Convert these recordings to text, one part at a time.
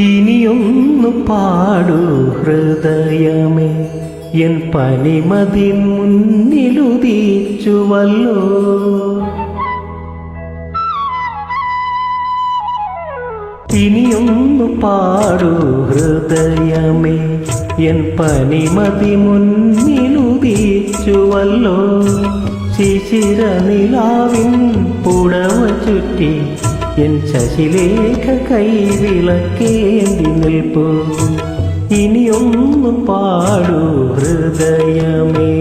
ഇനിയൊന്നു പാടു ഹൃദയമേ. എൻ പനിമതിൻ മുന്നിലുദീച്ചുവല്ലോ. ഇനിയൊന്നു പാടൂ ഹൃദയമേ എൻ പനിമതി മുന്നിലുദീച്ചുവല്ലോ. ശിശിര നിലാവിൻ പുടവ ചുറ്റി എൻ ശശിലേഖ കൈവിളക്കേണ്ടി നിൽപ്പു. ഇനിയൊന്നു പാടൂ ഹൃദയമേ.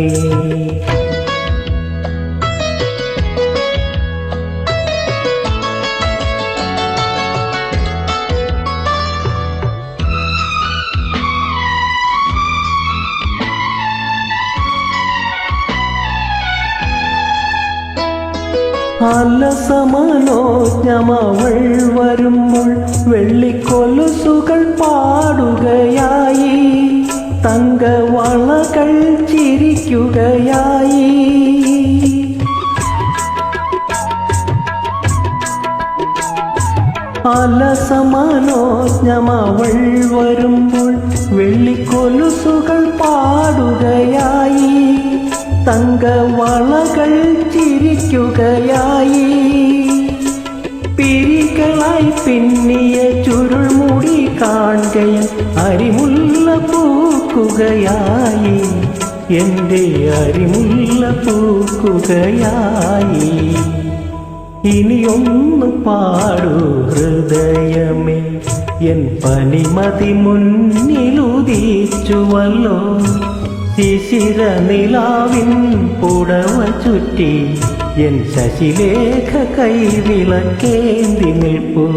അലസമനോജ്ഞമവൾ വരുമ്പോൾ വെള്ളിക്കൊലുസുകൾ പാടുകയായി. തങ്കവളകൾ ചിരിക്കുകയായി. അലസമനോജ്ഞമവൾ വരുമ്പോൾ വെള്ളിക്കൊലുസുകൾ പാടുകയായി. തങ്കവളകൾ ചിരിക്കുകയായി. പിരികളായി പിന്നിയ ചുരുൾമുടി കാണുകയും അരിമുല്ല പൂക്കുകയായി. എന്റെ അരിമുല്ല പൂക്കുകയായി. ഇനിയൊന്നു പാടൂ ഹൃദയമേ. എൻ പനിമതി മുന്നിലുദീച്ചുവല്ലോ. ശിശിര നിലാവിൻ പുടവ ചുറ്റി എൻ ശശിലേഖ കൈവിളക്കേന്തി നിൽപ്പു.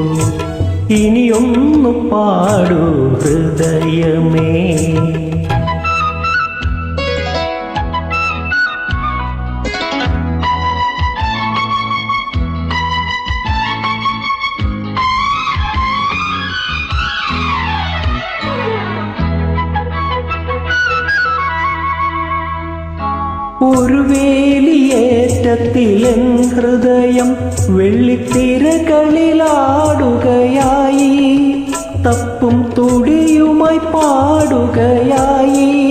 ഇനിയൊന്നു പാടൂ ഹൃദയമേ. ഒരു വേലിയേറ്റത്തിലെൻ ഹൃദയം വെള്ളിത്തിരകളിലാടുകയായി. തപ്പും തുടിയുമായി പാടുകയായി.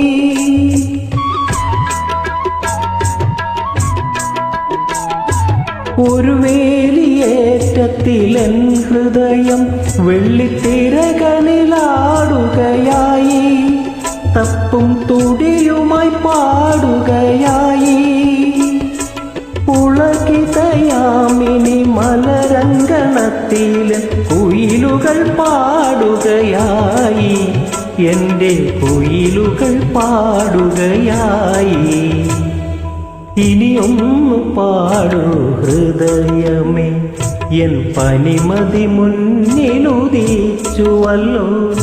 ഒരു വേലിയേറ്റത്തിലെൻ ഹൃദയം വെള്ളിത്തിരകളിലാടുകയായി. തപ്പും തുടിയുമായി പാടുകയായി. മലരങ്കണത്തിൽ കുയിലുകൾ പാടുകയായി. എന്റെ കുയിലുകൾ പാടുകയായി. ഇനിയൊന്നു പാടൂ ഹൃദയമേ. എൻ പനിമതി മുന്നിലുദിച്ചുവല്ലോ.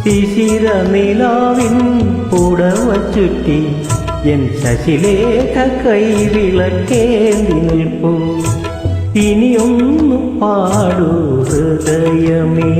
ശിശിര നിലാവിൻ പുടവ ചുറ്റി. എൻ ശശിലേഖ കൈവിളക്കേന്തി നിൽപ്പു. ഇനിയൊന്നു പാടൂ ഹൃദയമേ.